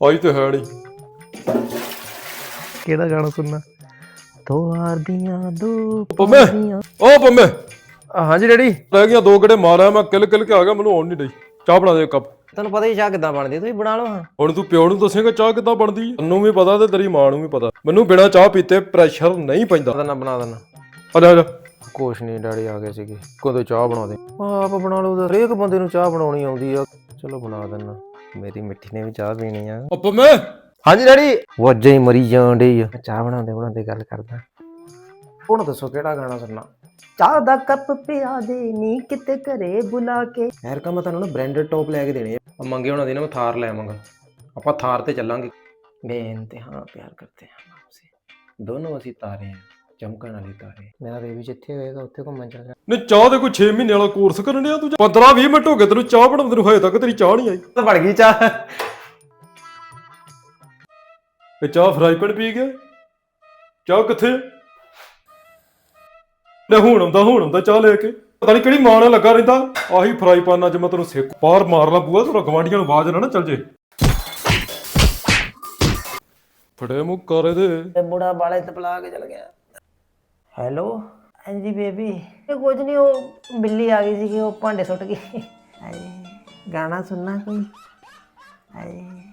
ਆਈ ਤੇ ਹੈ ਨਹੀਂ ਕਿਹੜਾ ਗਾਣਾ ਸੁਣਨਾ? ਦੋ ਹਾਰ ਦੀਆਂ ਦੋ ਪੰਮੇ। ਓ ਪੰਮੇ। ਹਾਂਜੀ ਡੈਡੀ। ਰਹਿ ਗਈਆਂ ਦੋ ਗੜੇ ਮਾਰਿਆ ਮੈਂ ਕਿਲ ਕਿਲ ਕੇ ਆ ਗਿਆ ਮੈਨੂੰ ਆਉਣ ਨਹੀਂ ਡਈ। ਚਾਹ ਬਣਾ ਦੇ ਕੱਪ। ਤੁਹਾਨੂੰ ਪਤਾ ਹੀ ਚਾਹ ਕਿੱਦਾਂ ਬਣਦੀ ਤੁਸੀਂ ਬਣਾ ਲਓ ਹਾਂ। ਹੁਣ ਤੂੰ ਪਿਓ ਨੂੰ ਦੱਸੇਂਗਾ ਚਾਹ ਕਿੱਦਾਂ ਬਣਦੀ ਹੈ ਤੈਨੂੰ ਵੀ ਪਤਾ ਤੇ ਤੇਰੀ ਮਾਂ ਨੂੰ ਵੀ ਪਤਾ। ਮੈਨੂੰ ਬਿਨਾਂ ਚਾਹ ਪੀਤੇ ਪ੍ਰੈਸ਼ਰ ਨਹੀਂ ਪੈਂਦਾ। ਬਣਾ ਬਣਾ ਦੇਣਾ ਆ ਜਾ ਆ ਜਾ। ਕੁਛ ਨਹੀਂ ਡੈਡੀ ਆ ਗਏ ਸੀਗੇ। ਕਦੋਂ ਚਾਹ ਬਣਾ ਦੇ। ਆਪ ਬਣਾ ਲਓ ਤਾਂ ਹਰੇਕ ਬੰਦੇ ਨੂੰ ਚਾਹ ਬਣਾਉਣੀ ਆਉਂਦੀ ਆ। ਚਲੋ ਬਣਾ ਦੇਣਾ ਮੇਰੀ ਮਿੱਠੀ ਨੇ ਵੀ ਚਾਹ ਪੀਣੀ ਆ। ਓ ਪੰਮੇ ਹਾਂਜੀ ਡੈਡੀ। ਵਜੇ ਹੀ ਮਰੀ ਜਾਣ ਡਈ ਆ। ਚਾਹ ਬਣਾਉਂਦੇ ਬਣਾਉਂਦੇ ਗੱਲ ਕਰਦਾ। ਹੁਣ ਦੱਸੋ ਕਿਹੜਾ ਗਾਣਾ ਸੁਣਨਾ? ਚਾਹ ਦਾ ਕੱਪ ਪਿਆ ਦੇ ਨੀ ਕਿਤੇ ਘਰੇ ਬੁਲਾ ਕੇ। ਯਾਰ ਕਾ ਮੈਂ ਤੁਹਾਨੂੰ ਨਾ ਬ੍ਰਾਂਡਡ ਟੌਪ ਲੈ ਕੇ ਦੇਣੇ ਆ। ਮੰਗੇ ਉਹਨਾਂ ਦੀ ਨਾ ਮੈਂ ਥਾਰ ਲੈ ਆਵਾਂਗਾ। ਆਪਾਂ ਥਾਰ ਤੇ ਚੱਲਾਂਗੇ। ਬੇਇੰਤਹਾ ਪਿਆਰ ਕਰਤੇ ਹਾਂ ਆਪਸੇ ਦੋਨੋਂ ਅਸੀਂ ਤਾਰੇ ਹਾਂ। ਚਮਕਣ ਵਾਲੇ ਤਾਰੇ ਮੇਰਾ ਬੇਬੀ ਜਿੱਥੇ ਹੋਏਗਾ ਉੱਥੇ ਘੁੰਮਣ ਚੱਲ ਜਾ ਨੇ ਚਾਹ ਦੇ ਕੋਈ 6 ਮਹੀਨੇ ਵਾਲਾ ਕੋਰਸ ਕਰਨ ਡਿਆ ਤੂੰ? 15 20 ਮਿੰਟ ਹੋ ਗਏ ਤੈਨੂੰ ਚਾਹ ਬਣਾਉਂਦੇ ਨੂੰ ਹਜੇ ਤੱਕ ਤੇਰੀ ਚਾਹ ਨਹੀਂ ਆਈ। ਤਾਂ ਬਣ ਗਈ ਚਾਹ। ਇਹ ਚਾਹ ਫਰਾਈ ਪੈਨ ਪੀ ਗਿਆ। ਚਾਹ ਕਿੱਥੇ? ਲੈ ਹੁਣ ਆਉਂਦਾ ਹੁਣ ਆਉਂਦਾ ਚਾਹ ਲੈ ਕੇ। ਪਤਾ ਨਹੀਂ ਕਿਹੜੀ ਮਾਂ ਨਾਲ ਲੱਗਾ ਰਹਿੰਦਾ। ਆਹੀ ਫਰਾਈ ਪੈਨ ਅੱਜ ਮੈਂ ਤੈਨੂੰ ਸਿੱਖ ਬਾਹਰ ਮਾਰ ਲਾ ਬੂਆ ਤੇਰਾ ਗਵਾਂਡੀਆਂ ਨੂੰ ਆਵਾਜ਼ ਨਾ ਨਾ ਚੱਲ ਜੇ। ਫੜੇ ਮੂੰਹ ਕਰ ਇਹਦੇ ਤੇ ਬੁੜਾ ਬਾਲੇ ਤਪਲਾ ਕੇ ਚਲ ਗਿਆ। ਹੈਲੋ? ਹਾਂਜੀ ਬੇਬੀ। ਇਹ ਕੁਝ ਨਹੀਂ ਉਹ ਬਿੱਲੀ ਆ ਗਈ ਸੀ ਉਹ ਭਾਂਡੇ ਸੁੱਟ ਗਈ। ਹਾਏ ਗਾਣਾ ਸੁਣਨਾ ਕੋਈ? ਹਾਏ।